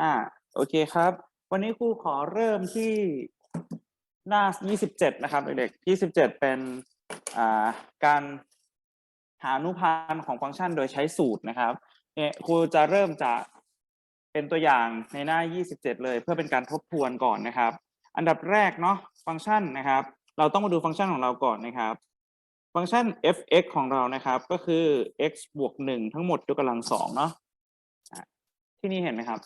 อ่าโอเคครับ วันนี้ครูขอเริ่มที่หน้า 27 นะครับเด็กๆ27 เป็นอ่าการหาอนุพันธ์ของฟังก์ชันโดยใช้สูตรนะครับเนี่ยครูจะเริ่มจากเป็นตัวอย่างในหน้า 27 เลยเพื่อเป็นการทบทวนก่อนนะครับ อันดับแรกเนาะฟังก์ชันนะครับ เราต้องมาดูฟังก์ชันของเราก่อนนะครับ ฟังก์ชัน f(x) ของเรานะครับ ก็คือ x บวกหนึ่งทั้งหมดยกกำลังสองเนาะอะที่นี่เห็นไหมครับ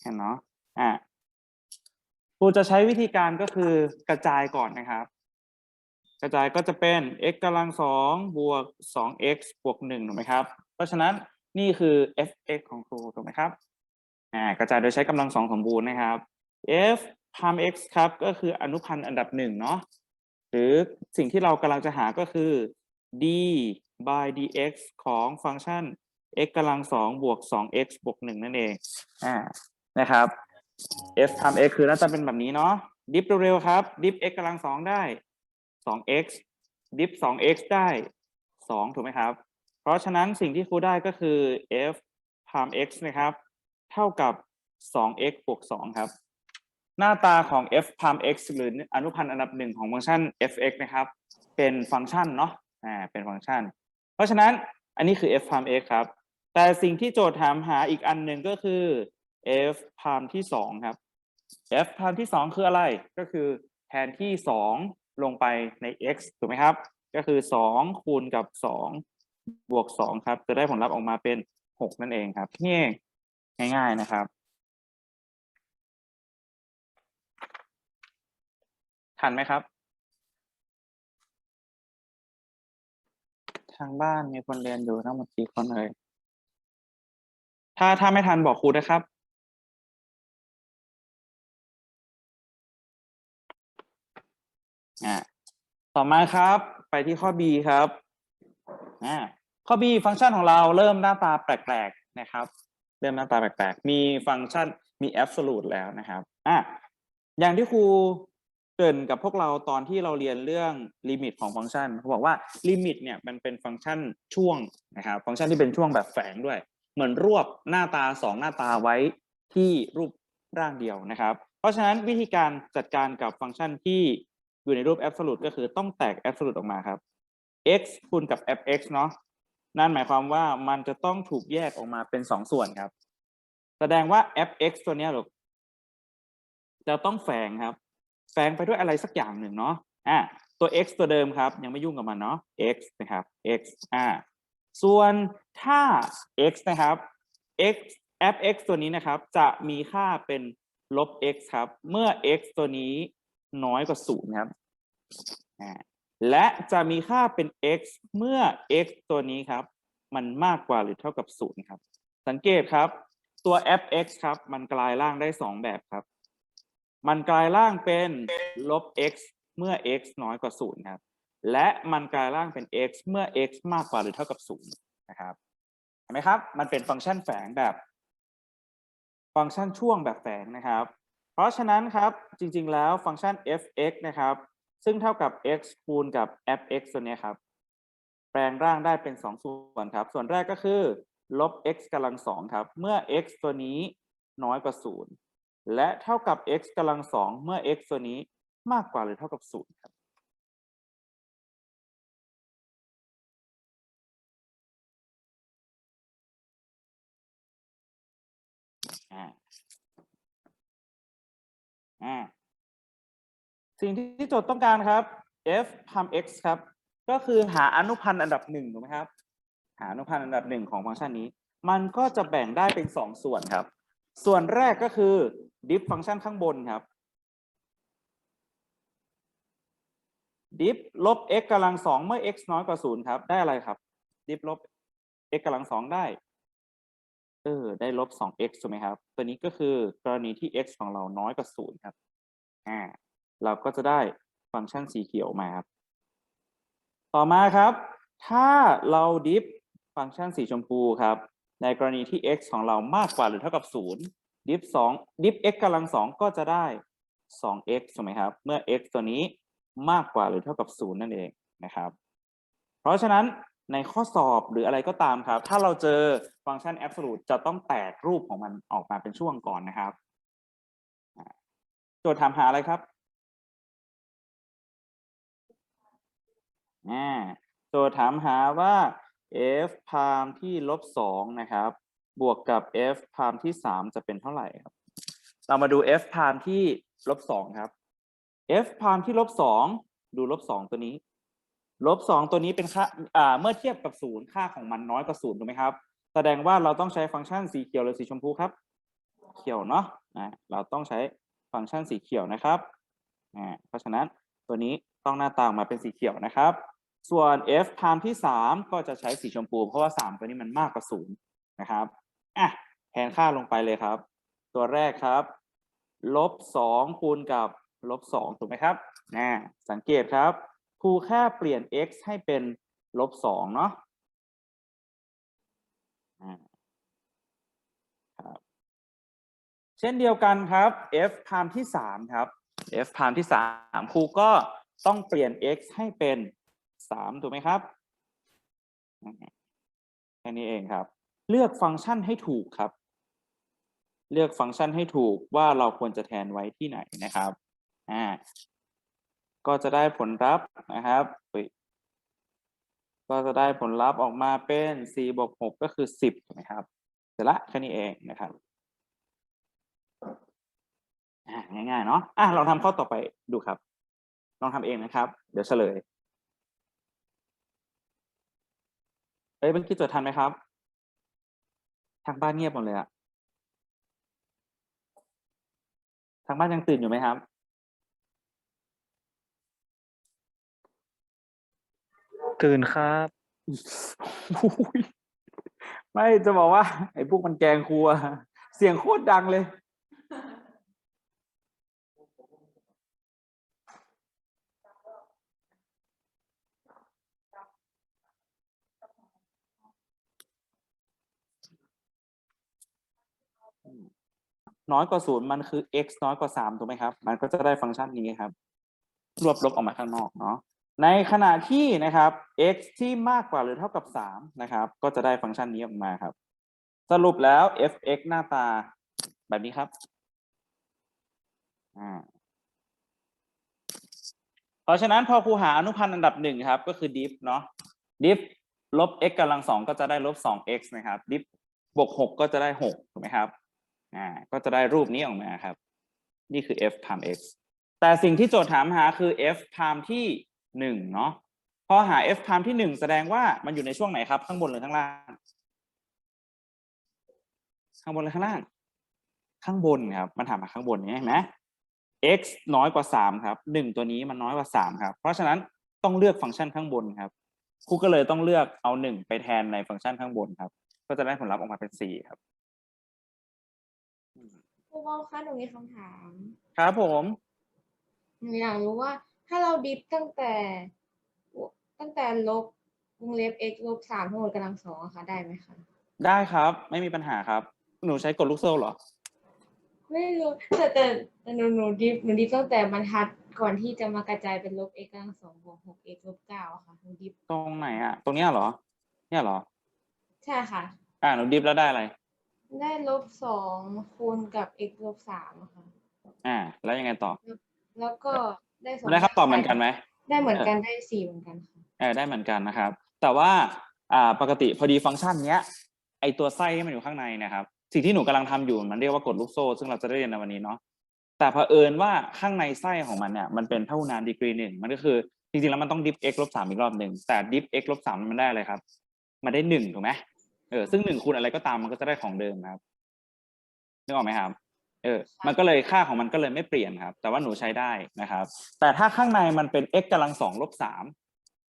เห็นเนาะอะครูจะใช้วิธีการก็คือกระจายก่อนนะครับ กระจายก็จะเป็น x กำลังสองบวกสอง x บวกหนึ่งถูกไหมครับ เพราะฉะนั้นนี่คือ f(x) ของครูถูกไหมครับอ่ากระจายโดยใช้กำลังสองสมบูรณ์นะครับ f พาม x ครับก็คืออนุพันธ์อันดับหนึ่งเนาะหรือสิ่งที่เรากำลังจะหาก็คือ d by dx ของฟังก์ชัน x กำลังสองบวกสอง x บวกหนึ่งนั่นเองอ่า นะครับ f ทำ x คือหน้าตาเป็นแบบนี้เนาะดิฟเร็วๆครับ ดิฟ x กำลังสองได้สอง x ดิฟสอง x ได้สองถูกไหมครับ เพราะฉะนั้นสิ่งที่ครูได้ก็คือ f พาม x นะครับ เท่ากับสอง x บวกสองครับ หน้าตาของ f พาม x หรืออนุพันธ์อันดับหนึ่งของฟังก์ชัน f(x) นะครับ เป็นฟังก์ชันเนาะอ่าเป็นฟังก์ชัน เพราะฉะนั้นอันนี้คือ f พาม x ครับแต่สิ่งที่โจทย์ถามหาอีกอันหนึ่งก็คือ f พามที่สองครับ f พามที่สองคืออะไร ก็คือแทนที่สองลงไปใน x ถูกไหมครับ ก็คือสองคูณกับสองบวกสองครับ จะได้ผลลัพธ์ออกมาเป็นหกนั่นเองครับนี่เองง่ายๆนะครับ ทันไหมครับ ทางบ้านมีคนเรียนอยู่ทั้งหมดกี่คนเลยถ้าถ้าไม่ทันบอกครูนะครับ อ่า ต่อมาครับ ไปที่ข้อ B ครับอ่าข้อ B ฟังก์ชันของเราเริ่มหน้าตาแปลกๆนะครับ เริ่มหน้าตาแปลกๆ มีฟังก์ชันมี absolute แล้วนะครับอะอย่างที่ครูเกรินกับพวกเราตอนที่เราเรียนเรื่องลิมิตของฟังก์ชันเขาบอกว่าลิมิตเนี่ยมันเป็นฟังก์ชันช่วงนะครับ ฟังก์ชันที่เป็นช่วงแบบแฝงด้วย เหมือนรวบหน้าตาสองหน้าตาไว้ที่รูปร่างเดียวนะครับ เพราะฉะนั้นวิธีการจัดการกับฟังก์ชันที่ อยู่ในรูป absolute ก็คือต้องแตก absolute ออกมาครับ x คูณกับ fx เนาะนั่นหมายความว่ามันจะต้องถูกแยกออกมาเป็นสองส่วนครับ แสดงว่า fx ตัวนี้หรอกจะต้องแฝงครับ แฝงไปด้วยอะไรสักอย่างหนึ่งเนาะอะตัว x ตัวเดิมครับ ยังไม่ยุ่งกับมันเนาะ x นะครับ x อ่าส่วนถ้า x นะครับ x fx ตัวนี้นะครับ จะมีค่าเป็นลบ x ครับ เมื่อ x ตัวนี้ น้อยกว่าศูนย์ครับและจะมีค่าเป็น x เมื่อ x ตัวนี้ครับ มันมากกว่าหรือเท่ากับศูนย์ครับ สังเกตครับ ตัว fx ครับ มันกลายร่างได้สองแบบครับ มันกลายร่างเป็นลบ x เมื่อ x น้อยกว่าศูนย์ครับ และมันกลายร่างเป็น x เมื่อ x มากกว่าหรือเท่ากับศูนย์นะครับเห็นไหมครับ มันเป็นฟังก์ชันแฝงแบบ ฟังก์ชันช่วงแบบแฝงนะครับ ราะฉะนั้นครับจริงๆแล้วฟังก์ชัน f(x) นะครับ ซึ่งเท่ากับ x คูณกับ fx ตัวนี้ครับ แปลงร่างได้เป็นสองส่วนครับ ส่วนแรกก็คือลบ x กำลังสองครับ เมื่อ x ตัวนี้น้อยกว่าศูนย์และเท่ากับ x กำลังสองเมื่อ x ตัวนี้มากกว่าหรือเท่ากับศูนย์ครับ อ่าสิ่งที่โจทย์ต้องการครับ f พาม x ครับ ก็คือหาอนุพันธ์อันดับหนึ่งถูกไหมครับ หาอนุพันธ์อันดับหนึ่งของฟังก์ชันนี้ มันก็จะแบ่งได้เป็นสองส่วนครับ ส่วนแรกก็คือ diff ฟังก์ชันข้างบนครับ diff ลบ x กำลังสองเมื่อ x น้อยกว่าศูนย์ครับ ได้อะไรครับ diff ลบ x กำลังสองได้ ออได้ลบ 2x ถูกไหมครับ ตัวนี้ก็คือกรณีที่ x ของเราน้อยกว่าศูนย์ครับ อ่า เราก็จะได้ฟังก์ชันสีเขียวมาครับ ต่อมาครับ ถ้าเราดิฟฟังก์ชันสีชมพูครับ ในกรณีที่ x ของเรามากกว่าหรือเท่ากับ 0 ดิฟ2ดิฟ x กำลัง 2 ก็จะได้ 2x ถูกไหมครับ เมื่อ x ตัวนี้มากกว่าหรือเท่ากับ 0 นั่นเองนะครับ เพราะฉะนั้น ในข้อสอบหรืออะไรก็ตามครับ ถ้าเราเจอฟังก์ชัน absolute จะต้องแตกรูปของมันออกมาเป็นช่วงก่อนนะครับโจทย์ถามหาอะไรครับอ่าโจทย์ถามหาว่า f พามที่ลบสองนะครับ บวกกับ f พามที่สามจะเป็นเท่าไหร่ครับ เรามาดู f พามที่ลบสองครับ f พามที่ลบสองดูลบสองตัวนี้ ลบสองตัวนี้เป็นค่าเมื่อเทียบกับศูนย์ค่าของมันน้อยกว่าศูนย์ถูกไหมครับ แสดงว่าเราต้องใช้ฟังก์ชันสีเขียวหรือสีชมพูครับ เขียวเนาะเราต้องใช้ฟังก์ชันสีเขียวนะครับเพราะฉะนั้นตัวนี้ต้องหน้าตาออกมาเป็นสีเขียวนะครับ ส่วน f พามที่สามก็จะใช้สีชมพู เพราะว่าสามตัวนี้มันมากกว่าศูนย์นะครับอะแทนค่าลงไปเลยครับ ตัวแรกครับลบสองคูณกับลบสองถูกไหมครับอ่าสังเกตครับ ครูแค่เปลี่ยน x ให้เป็นลบสองเนาะครับเช่นเดียวกันครับ f พามที่สามครับ f พามที่สามครูก็ต้องเปลี่ยน x ให้เป็นสามถูกไหมครับแค่นี้เองครับ เลือกฟังก์ชันให้ถูกครับ เลือกฟังก์ชันให้ถูกว่าเราควรจะแทนไว้ที่ไหนนะครับอ่า ก็จะได้ผลลัพธ์นะครับ ก็จะได้ผลลัพธ์ออกมาเป็น4บวก6ก็คือ 10ถูกไหมครับ เสร็จละแค่นี้เองนะครับง่ายๆเนาะอะลองทำข้อต่อไปดูครับ ลองทำเองนะครับ เดี๋ยวเฉลย เอ้ยเมื่อกี้จดทันไหมครับ ทางบ้านเงียบหมดเลยอะทางบ้านยังตื่นอยู่ไหมครับ ตื่นครับ ไม่จะบอกว่า ไอ้พวกมันแกงครูอะเสียงโคตรดังเลย น้อยกว่าศูนย์มันคือ x น้อยกว่าสามถูกไหมครับ มันก็จะได้ฟังก์ชันนี้ครับ รวบลบออกมาข้างนอกเนาะ ในขณะที่นะครับ x ที่มากกว่าหรือเท่ากับสามนะครับ ก็จะได้ฟังก์ชันนี้ออกมาครับ สรุปแล้ว f(x) หน้าตาแบบนี้ครับอ่าเพราะฉะนั้นพอครูหาอนุพันธ์อันดับหนึ่งครับ ก็คือ dif เนาะ dif ลบ x กำลังสองก็จะได้ลบสอง x นะครับ dif บวกหกก็จะได้หกถูกไหมครับอ่าก็จะได้รูปนี้ออกมาครับ นี่คือ f time x แต่สิ่งที่โจทย์ถามหาคือ f time ที่ หนึ่งเนาะพอหา f time ที่หนึ่งแสดงว่ามันอยู่ในช่วงไหนครับ ข้างบนหรือข้างล่าง ข้างบนหรือข้างล่าง ข้างบนครับ มันถามมาข้างบนเนี่ยเห็นไหม x น้อยกว่าสามครับหนึ่งตัวนี้มันน้อยกว่าสามครับ เพราะฉะนั้นต้องเลือกฟังก์ชันข้างบนครับครูก็เลยต้องเลือกเอาหนึ่งไปแทนในฟังก์ชันข้างบนครับ ก็จะได้ผลลัพธ์ออกมาเป็นสี่ครับครูบอลคะหนูมีคำถาม ครับผม หนูอยากรู้ว่า ถ้าเราดิฟตั้งแต่ ตั้งแต่ลบวงเล็บ x ลบสามทั้งหมดกำลังสองอะคะได้ไหมคะได้ครับ ไม่มีปัญหาครับ หนูใช้กดลูกโซ่เหรอ ไม่รู้แต่แต่แต่หนูหนูดิฟหนูดิฟตั้งแต่บรรทัดก่อนที่จะมากระจายเป็นลบ x กำลังสองบวกหก x ลบเก้าอะค่ะหนูดิฟตรงไหนอะ ตรงเนี้ยเหรอ เนี่ยเหรอ ใช่ค่ะ อ่าหนูดิฟแล้วได้อะไร ได้ลบสองคูณกับ x ลบสามอะค่ะ อ่า แล้วยังไงต่อ แล้วก็ ได้สองได้คำตอบเหมือนกันไหมได้เหมือนกันได้สี่เหมือนกันค่ะเออได้เหมือนกันนะครับ แต่ว่าอ่าปกติพอดีฟังก์ชันเนี้ยไอตัวไส้ที่มันอยู่ข้างในเนะครับ สิ่งที่หนูกำลังทำอยู่มันเรียกว่ากดลูกโซ่ ซึ่งเราจะได้เรียนในวันนี้เนาะแต่เผอิญว่าข้างในไส้ของมันเนี่ยมันเป็นเท่านานดีกรีหนึ่งมันก็คือจริงๆแล้วมันต้องดิฟ x ลบสามอีกรอบหนึ่งแต่ดิฟ x ลบสามมันได้อะไรครับมันได้หนึ่งถูกไหมเออซึ่งหนึ่งคูณอะไรก็ตามมันก็จะได้ของเดิมครับนึกออกไหมครับ เออ มันก็เลยค่าของมันก็เลยไม่เปลี่ยนครับ แต่ว่าหนูใช้ได้นะครับ แต่ถ้าข้างในมันเป็น x กำลังสองลบสาม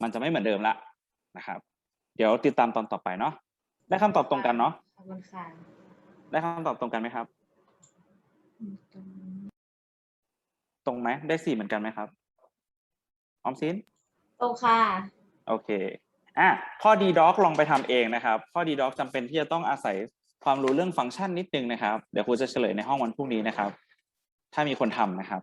มันจะไม่เหมือนเดิมละนะครับ เดี๋ยวติดตามตอนต่อไปเนาะ ได้คำตอบตรงกันเนาะขอบคุณค่ะได้คำตอบตรงกันไหมครับ ตรงไหม ได้สี่เหมือนกันไหมครับ ออมสินโตค่ะ โอเค อะ ข้อ d doc ลองไปทำเองนะครับ ข้อ d doc จำเป็นที่จะต้องอาศัย ความรู้เรื่องฟังก์ชันนิดนึงนะครับ เดี๋ยวครูจะเฉลยในห้องวันพรุ่งนี้นะครับ ถ้ามีคนทำนะครับ